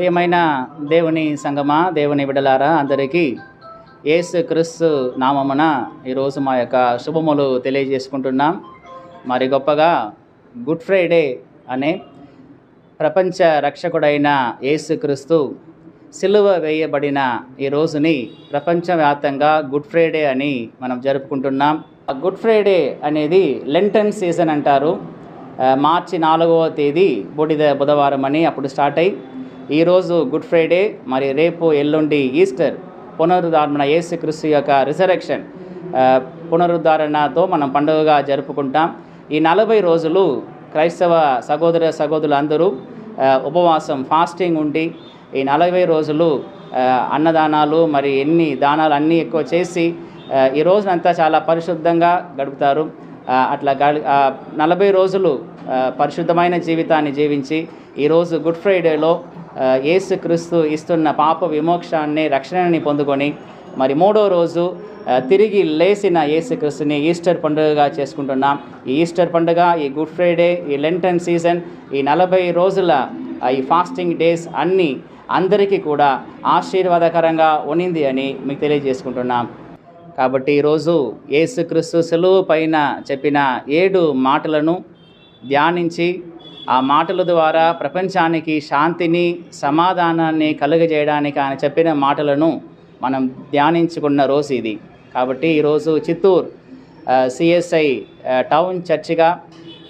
ప్రియమైన దేవుని సంగమా దేవుని విడలారా అందరికీ ఏసు క్రీస్తు నామమున ఈరోజు మా యొక్క శుభములు తెలియజేసుకుంటున్నాం. మరి గొప్పగా గుడ్ ఫ్రైడే అనే ప్రపంచ రక్షకుడైన యేసుక్రీస్తు సిలువ వేయబడిన ఈ రోజుని ప్రపంచవ్యాప్తంగా గుడ్ ఫ్రైడే అని మనం జరుపుకుంటున్నాం. ఆ గుడ్ ఫ్రైడే అనేది లెంటన్ సీజన్ అంటారు. మార్చి నాలుగవ తేదీ బూడిద బుధవారం అని అప్పుడు స్టార్ట్ అయ్యి ఈరోజు గుడ్ ఫ్రైడే మరి రేపు ఎల్లుండి ఈస్టర్ పునరుద్ధారణ యేసుక్రీస్తు యొక్క రిజరెక్షన్ పునరుద్ధారణతో మనం పండుగగా జరుపుకుంటాం. ఈ నలభై రోజులు క్రైస్తవ సహోదర సహోదరులందరూ ఉపవాసం ఫాస్టింగ్ ఉండి ఈ నలభై రోజులు అన్నదానాలు మరి ఎన్ని దానాలు అన్నీ ఎక్కువ చేసి ఈ రోజునంతా చాలా పరిశుద్ధంగా గడుపుతారు. అట్లా గ నలభై రోజులు పరిశుద్ధమైన జీవితాన్ని జీవించి ఈరోజు గుడ్ ఫ్రైడేలో యేసు క్రీస్తు ఇస్తున్న పాప విమోక్షాన్ని రక్షణని పొందుకొని మరి మూడో రోజు తిరిగి లేచిన యేసుక్రీస్తుని ఈస్టర్ పండుగగా చేసుకుంటున్నాం ఈ ఈస్టర్ పండుగ ఈ గుడ్ ఫ్రైడే ఈ లెంటన్ సీజన్ ఈ నలభై రోజుల ఈ ఫాస్టింగ్ డేస్ అన్నీ అందరికీ కూడా ఆశీర్వాదకరంగా ఉనింది అని మీకు తెలియజేసుకుంటున్నాం. కాబట్టి ఈరోజు యేసుక్రీస్తు సెలువు పైన చెప్పిన ఏడు మాటలను ధ్యానించి ఆ మాటల ద్వారా ప్రపంచానికి శాంతిని సమాధానాన్ని కలుగజేయడానికి ఆయన చెప్పిన మాటలను మనం ధ్యానించుకున్న రోజు ఇది. కాబట్టి ఈరోజు చిత్తూరు సిఎస్ఐ టౌన్ చర్చిగా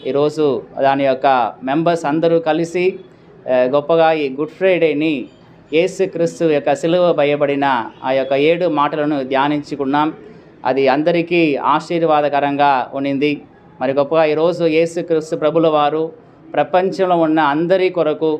ఈరోజు దాని యొక్క మెంబర్స్ అందరూ కలిసి గొప్పగా ఈ గుడ్ ఫ్రైడేని యేసుక్రీస్తు యొక్క సిలువ భయపడిన ఆ యొక్క ఏడు మాటలను ధ్యానించుకున్నాం. అది అందరికీ ఆశీర్వాదకరంగా ఉన్నింది. మరి గొప్పగా ఈరోజు యేసుక్రీస్తు ప్రభుల వారు ప్రపంచంలో ఉన్న అందరి కొరకు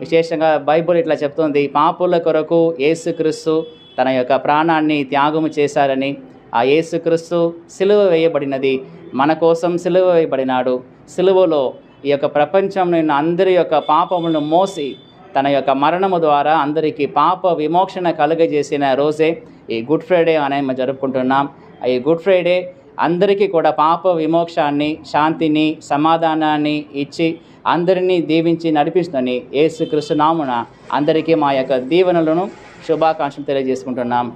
విశేషంగా బైబుల్ ఇట్లా చెప్తుంది పాపుల కొరకు యేసుక్రీస్తు తన యొక్క ప్రాణాన్ని త్యాగము చేశారని ఆ యేసుక్రీస్తు సిలువ వేయబడినది మన కోసం సిలువ వేయబడినాడు. సిలువలో ఈ యొక్క ప్రపంచంలో ఉన్న అందరి యొక్క పాపములను మోసి తన యొక్క మరణము ద్వారా అందరికీ పాప విమోక్షణ కలుగజేసిన రోజే ఈ గుడ్ ఫ్రైడే అనే మేము జరుపుకుంటున్నాం. ఈ గుడ్ ఫ్రైడే అందరికీ కూడా పాప విమోక్షాన్ని శాంతిని సమాధానాన్ని ఇచ్చి అందరినీ దీవించి నడిపిస్తుందని ఏసుకృష్ణ నామున అందరికీ మా యొక్క దీవెనలను శుభాకాంక్షలు తెలియజేసుకుంటున్నాం.